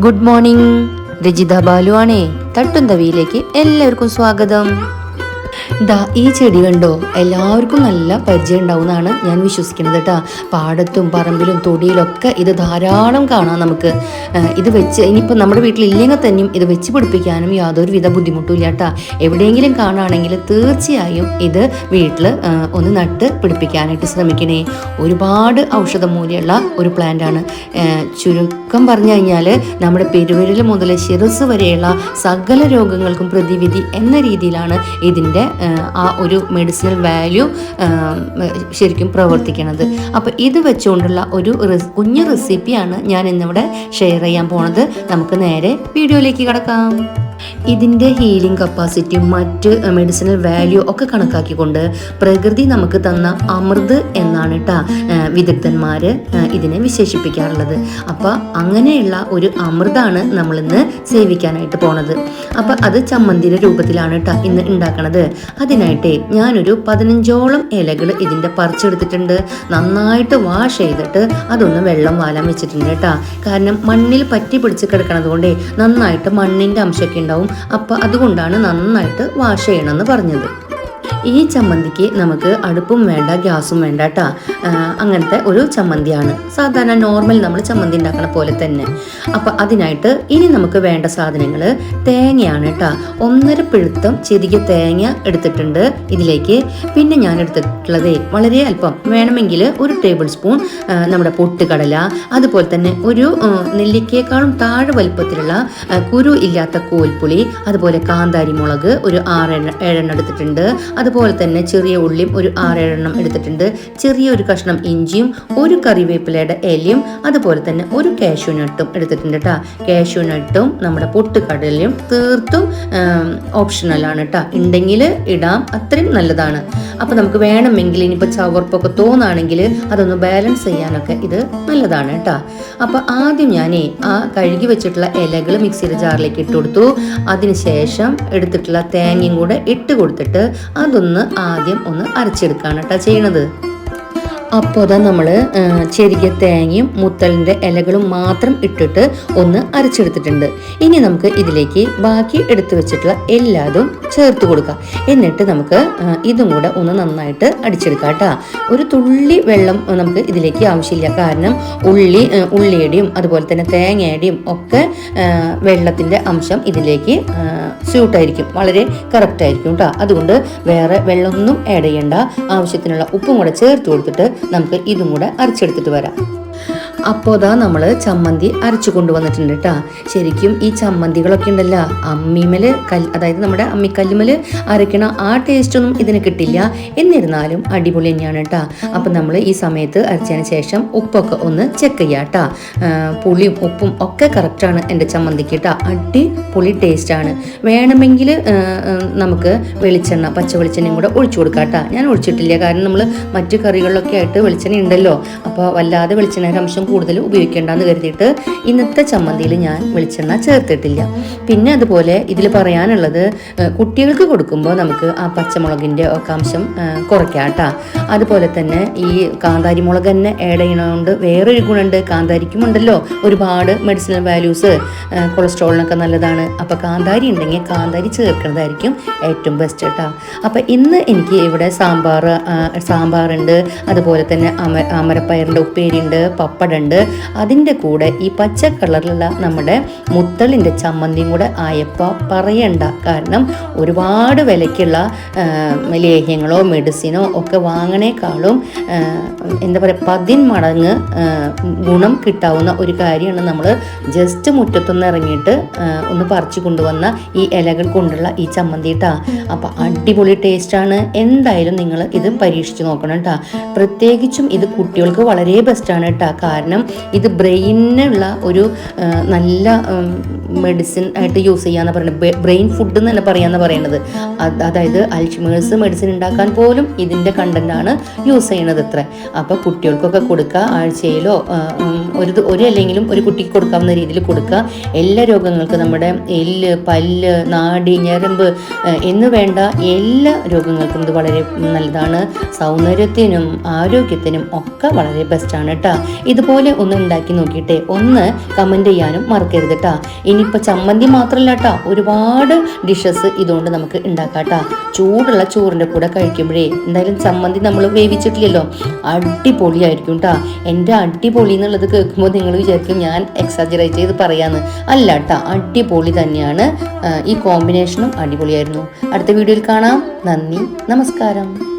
Good morning. Rajitha Balu ആണേ തട്ടും എല്ലാവർക്കും സ്വാഗതം. ദാ ഈ ചെടി കണ്ടോ? എല്ലാവർക്കും നല്ല പരിചയം ഉണ്ടാവുമെന്നാണ് ഞാൻ വിശ്വസിക്കുന്നത് കേട്ടാ. പാടത്തും പറമ്പിലും തൊടിയിലൊക്കെ ഇത് ധാരാളം കാണാം നമുക്ക്. ഇത് വെച്ച് ഇനിയിപ്പോൾ നമ്മുടെ വീട്ടിലില്ലെങ്കിൽ തന്നെയും ഇത് വെച്ച് പിടിപ്പിക്കാനും യാതൊരു വിധ ബുദ്ധിമുട്ടും ഇല്ല എവിടെയെങ്കിലും കാണുകയാണെങ്കിൽ തീർച്ചയായും ഇത് വീട്ടിൽ ഒന്ന് നട്ട് പിടിപ്പിക്കാനായിട്ട് ശ്രമിക്കണേ. ഒരുപാട് ഔഷധ മൂല്യമുള്ള ഒരു പ്ലാന്റാണ് ചുരുക്കം പറഞ്ഞു കഴിഞ്ഞാൽ നമ്മുടെ പെരുവിരൽ മുതൽ ശിരസ് വരെയുള്ള സകല രോഗങ്ങൾക്കും പ്രതിവിധി എന്ന രീതിയിലാണ് ഇതിന്റെ ആ ഒരു മെഡിസിനൽ വാല്യൂ ശരിക്കും പ്രവർത്തിക്കുന്നത് അപ്പോൾ ഇത് വെച്ചുകൊണ്ടുള്ള ഒരു കുഞ്ഞു റെസിപ്പിയാണ് ഞാൻ ഇന്നിവിടെ ഷെയർ ചെയ്യാൻ പോണത്. നമുക്ക് നേരെ വീഡിയോയിലേക്ക് കിടക്കാം. ഇതിന്റെ ഹീലിംഗ് കപ്പാസിറ്റിയും മറ്റ് മെഡിസിനൽ വാല്യൂ ഒക്കെ കണക്കാക്കിക്കൊണ്ട് പ്രകൃതി നമുക്ക് തന്ന അമൃത് എന്നാണ് കേട്ടാ വിദഗ്ധന്മാർ ഇതിനെ വിശേഷിപ്പിക്കാറുള്ളത്. അപ്പോൾ അങ്ങനെയുള്ള ഒരു അമൃതാണ് നമ്മളിന്ന് സേവിക്കാനായിട്ട് പോണത്. അപ്പോൾ അത് ചമ്മന്തിയുടെ രൂപത്തിലാണ് കേട്ടോ ഇന്ന് ഉണ്ടാക്കണത് അതിനായിട്ട് ഞാനൊരു പതിനഞ്ചോളം ഇലകൾ ഇതിന്റെ പറിച്ചെടുത്തിട്ടുണ്ട്. നന്നായിട്ട് വാഷ് ചെയ്തിട്ട് അതൊന്ന് വെള്ളം വാലാൻ വെച്ചിട്ടുണ്ട് കേട്ടോ കാരണം മണ്ണിൽ പറ്റി പിടിച്ച് കിടക്കണത് കൊണ്ടേ നന്നായിട്ട് മണ്ണിന്റെ അംശമൊക്കെ ഉണ്ടാവും അപ്പോൾ അതുകൊണ്ടാണ് നന്നായിട്ട് വാഷ് ചെയ്യണമെന്ന് പറഞ്ഞത്. ഈ ചമ്മന്തിക്ക് നമുക്ക് അടുപ്പും വേണ്ട ഗ്യാസും വേണ്ട കേട്ടാ അങ്ങനത്തെ ഒരു ചമ്മന്തിയാണ്. സാധാരണ നോർമൽ നമ്മൾ ചമ്മന്തി ഉണ്ടാക്കണ പോലെ തന്നെ. അപ്പം അതിനായിട്ട് ഇനി നമുക്ക് വേണ്ട സാധനങ്ങൾ തേങ്ങയാണ് കേട്ടാ ഒന്നര പിഴുത്തം ചെതിക്ക് തേങ്ങ എടുത്തിട്ടുണ്ട് ഇതിലേക്ക്. പിന്നെ ഞാൻ എടുത്തിട്ടുള്ളത് വളരെ അല്പം വേണമെങ്കിൽ ഒരു ടേബിൾ സ്പൂൺ നമ്മുടെ പൊട്ടുകടല അതുപോലെ തന്നെ ഒരു നെല്ലിക്കേക്കാളും താഴെ വലുപ്പത്തിലുള്ള കുരു ഇല്ലാത്ത കോൽപ്പുളി അതുപോലെ കാന്താരി മുളക് ഒരു ആറെണ്ണ ഏഴെണ്ണം എടുത്തിട്ടുണ്ട്. അതുപോലെ തന്നെ ചെറിയ ഉള്ളിയും ഒരു ആറേഴെണ്ണം എടുത്തിട്ടുണ്ട്. ചെറിയ ഒരു കഷ്ണം ഇഞ്ചിയും ഒരു കറിവേപ്പിലയുടെ ഇലയും അതുപോലെ തന്നെ ഒരു കാഷ്യൂ നട്ടും എടുത്തിട്ടുണ്ട് കേട്ടോ കാഷ്യൂ നട്ടും നമ്മുടെ പൊട്ടുകടലയും തീർത്തും ഓപ്ഷണലാണ് കേട്ടോ ഉണ്ടെങ്കിൽ ഇടാം അത്രയും നല്ലതാണ്. അപ്പോൾ നമുക്ക് വേണമെങ്കിൽ ഇനിയിപ്പോൾ ചവർപ്പൊക്കെ തോന്നുകയാണെങ്കിൽ അതൊന്ന് ബാലൻസ് ചെയ്യാനൊക്കെ ഇത് നല്ലതാണ് കേട്ടോ അപ്പോൾ ആദ്യം ഞാനേ ആ കഴുകി വെച്ചിട്ടുള്ള ഇലകൾ മിക്സിയുടെ ജാറിലേക്ക് ഇട്ട് കൊടുത്തു. അതിനുശേഷം എടുത്തിട്ടുള്ള തേങ്ങയും കൂടെ ഇട്ട് കൊടുത്തിട്ട് അതൊന്ന് ആദ്യം ഒന്ന് അരച്ചെടുക്കുകയാണ് കേട്ടോ ചെയ്യണത്. അപ്പോൾ അതാ നമ്മൾ ചെറിയ തേങ്ങയും മുത്തലിന്റെ ഇലകളും മാത്രം ഇട്ടിട്ട് ഒന്ന് അരച്ചെടുത്തിട്ടുണ്ട്. ഇനി നമുക്ക് ഇതിലേക്ക് ബാക്കി എടുത്തു വെച്ചിട്ടുള്ള എല്ലാതും ചേർത്ത് കൊടുക്കാം. എന്നിട്ട് നമുക്ക് ഇതും കൂടെ ഒന്ന് നന്നായിട്ട് അടിച്ചെടുക്കാം കേട്ടോ. ഒരു തുള്ളി വെള്ളം നമുക്ക് ഇതിലേക്ക് ആവശ്യമില്ല. കാരണം ഉള്ളി ഉള്ളിയുടെയും അതുപോലെ തന്നെ തേങ്ങയുടെയും ഒക്കെ വെള്ളത്തിന്റെ അംശം ഇതിലേക്ക് സ്യൂട്ടായിരിക്കും. വളരെ കറക്റ്റായിരിക്കും കേട്ടോ. അതുകൊണ്ട് വേറെ വെള്ളമൊന്നും ആഡ് ചെയ്യേണ്ട. ആവശ്യത്തിനുള്ള ഉപ്പും കൂടെ ചേർത്ത് കൊടുത്തിട്ട് നമുക്ക് ഇതും കൂടെ അരച്ചെടുത്തിട്ട് വരാം. അപ്പോൾ അതാ നമ്മൾ ചമ്മന്തി അരച്ചു കൊണ്ടുവന്നിട്ടുണ്ട് കേട്ടോ ശരിക്കും ഈ ചമ്മന്തികളൊക്കെ ഉണ്ടല്ലോ അമ്മിമൽ അതായത് നമ്മുടെ അമ്മിക്കല്ലുമൽ അരയ്ക്കണ ആ ടേസ്റ്റൊന്നും ഇതിന് കിട്ടില്ല. എന്നിരുന്നാലും അടിപൊളി തന്നെയാണ് കേട്ടോ അപ്പം നമ്മൾ ഈ സമയത്ത് അരച്ചതിന് ശേഷം ഉപ്പൊക്കെ ഒന്ന് ചെക്ക് ചെയ്യാം കേട്ടോ പുളിയും ഉപ്പും ഒക്കെ കറക്റ്റാണ് എന്റെ ചമ്മന്തിക്ക് കേട്ടോ അടിപൊളി ടേസ്റ്റാണ് വേണമെങ്കിൽ നമുക്ക് വെളിച്ചെണ്ണ പച്ച വെളിച്ചെണ്ണയും കൂടെ ഒഴിച്ചു കൊടുക്കാം കേട്ടോ ഞാൻ ഒഴിച്ചിട്ടില്ല. കാരണം നമ്മൾ മറ്റു കറികളിലൊക്കെ ആയിട്ട് വെളിച്ചെണ്ണ ഉണ്ടല്ലോ. അപ്പോൾ വല്ലാതെ വെളിച്ചെണ്ണ അംശം കൂടുതൽ ഉപയോഗിക്കേണ്ടെന്ന് കരുതിയിട്ട് ഇന്നത്തെ ചമ്മന്തിയിൽ ഞാൻ വെളിച്ചെണ്ണ ചേർത്തിട്ടില്ല. പിന്നെ അതുപോലെ ഇതിൽ പറയാനുള്ളത് കുട്ടികൾക്ക് കൊടുക്കുമ്പോൾ നമുക്ക് ആ പച്ചമുളകിന്റെ ഒക്കെ അംശം കുറയ്ക്കാം അതുപോലെ തന്നെ ഈ കാന്താരി മുളക് തന്നെ ആഡ് ചെയ്യണതുകൊണ്ട് വേറൊരു ഗുണമുണ്ട്. കാന്താരിക്കും ഉണ്ടല്ലോ ഒരുപാട് മെഡിസിനൽ വാല്യൂസ് കൊളസ്ട്രോളിനൊക്കെ നല്ലതാണ്. അപ്പോൾ കാന്താരി ഉണ്ടെങ്കിൽ കാന്താരി ചേർക്കുന്നതായിരിക്കും ഏറ്റവും ബെസ്റ്റ് കേട്ടോ. അപ്പോൾ ഇന്ന് എനിക്ക് ഇവിടെ സാമ്പാർ സാമ്പാറുണ്ട്. അതുപോലെ തന്നെ അമ അമരപ്പയറിന്റെ ഉപ്പേരിയുണ്ട് പപ്പടമുണ്ട് അതിന്റെ കൂടെ ഈ പച്ച കളറിലുള്ള നമ്മുടെ മുത്തളിന്റെ ചമ്മന്തിയും കൂടെ ആയപ്പോൾ പറയണ്ട. കാരണം ഒരുപാട് വിലയ്ക്കുള്ള ലേഹ്യങ്ങളോ മെഡിസിനോ ഒക്കെ വാങ്ങണേക്കാളും എന്താ പറയുക പതിൻ മടങ്ങ് ഗുണം കിട്ടാവുന്ന ഒരു കാര്യമാണ് നമ്മൾ ജസ്റ്റ് മുറ്റത്തുനിന്ന് ഇറങ്ങിയിട്ട് ഒന്ന് പറിച്ചു കൊണ്ടുവന്ന ഈ ഇലകൾ കൊണ്ടുള്ള ഈ ചമ്മന്തി അപ്പം അടിപൊളി ടേസ്റ്റാണ് എന്തായാലും നിങ്ങൾ ഇത് പരീക്ഷിച്ച് നോക്കണം കേട്ടോ പ്രത്യേകിച്ചും ഇത് കുട്ടികൾക്ക് വളരെ ബെസ്റ്റാണ് കേട്ടോ കാരണം ഇത് ബ്രെയിനുള്ള ഒരു നല്ല മെഡിസിൻ ആയിട്ട് യൂസ് ചെയ്യാന്ന് പറയുന്നത് ബ്രെയിൻ ഫുഡ് എന്നല്ല പറയാന്ന് പറയുന്നത് അതായത് അൽഷിമേഴ്സ് മെഡിസിൻ ഉണ്ടാക്കാൻ പോലും ഇതിന്റെ കണ്ടന്റാണ് യൂസ് ചെയ്യണത് ഇത്ര. അപ്പോൾ കുട്ടികൾക്കൊക്കെ കൊടുക്കുക ആഴ്ചയിലോ ഒരു ഒരു അല്ലെങ്കിലും ഒരു കുട്ടിക്ക് കൊടുക്കാവുന്ന രീതിയിൽ കൊടുക്കുക. എല്ലാ രോഗങ്ങൾക്കും നമ്മുടെ എല്ല് പല്ല് നാടി ഞരമ്പ് എന്ന് വേണ്ട എല്ലാ രോഗങ്ങൾക്കും ഇത് വളരെ നല്ലതാണ്. സൗന്ദര്യത്തിനും ആരോഗ്യത്തിനും ഒക്കെ വളരെ ബെസ്റ്റാണ് കേട്ടോ ഇതുപോലെ ഒന്ന് ഉണ്ടാക്കി നോക്കിയിട്ടേ ഒന്ന് കമന്റ് ചെയ്യാനും മറക്കരുത് കേട്ടോ ഇനിയിപ്പോൾ ചമ്മന്തി മാത്രമല്ല കേട്ടോ ഒരുപാട് ഡിഷസ് ഇതുകൊണ്ട് നമുക്ക് ഉണ്ടാക്കാം കേട്ടോ ചൂടുള്ള ചോറിന്റെ കൂടെ കഴിക്കുമ്പോഴേ എന്തായാലും ചമ്മന്തി നമ്മൾ വേവിച്ചിട്ടില്ലല്ലോ. അടിപൊളിയായിരിക്കും കേട്ടോ എന്റെ അടിപൊളി എന്നുള്ളത് കേൾക്കുമ്പോൾ നിങ്ങൾ വിചാരിക്കും ഞാൻ എക്സാജറേറ്റ് ചെയ്ത് പറയാന്ന്. അല്ല കേട്ടോ അടിപൊളി തന്നെയാണ്. ഈ കോമ്പിനേഷനും അടിപൊളിയായിരുന്നു. അടുത്ത വീഡിയോയിൽ കാണാം. നന്ദി നമസ്കാരം.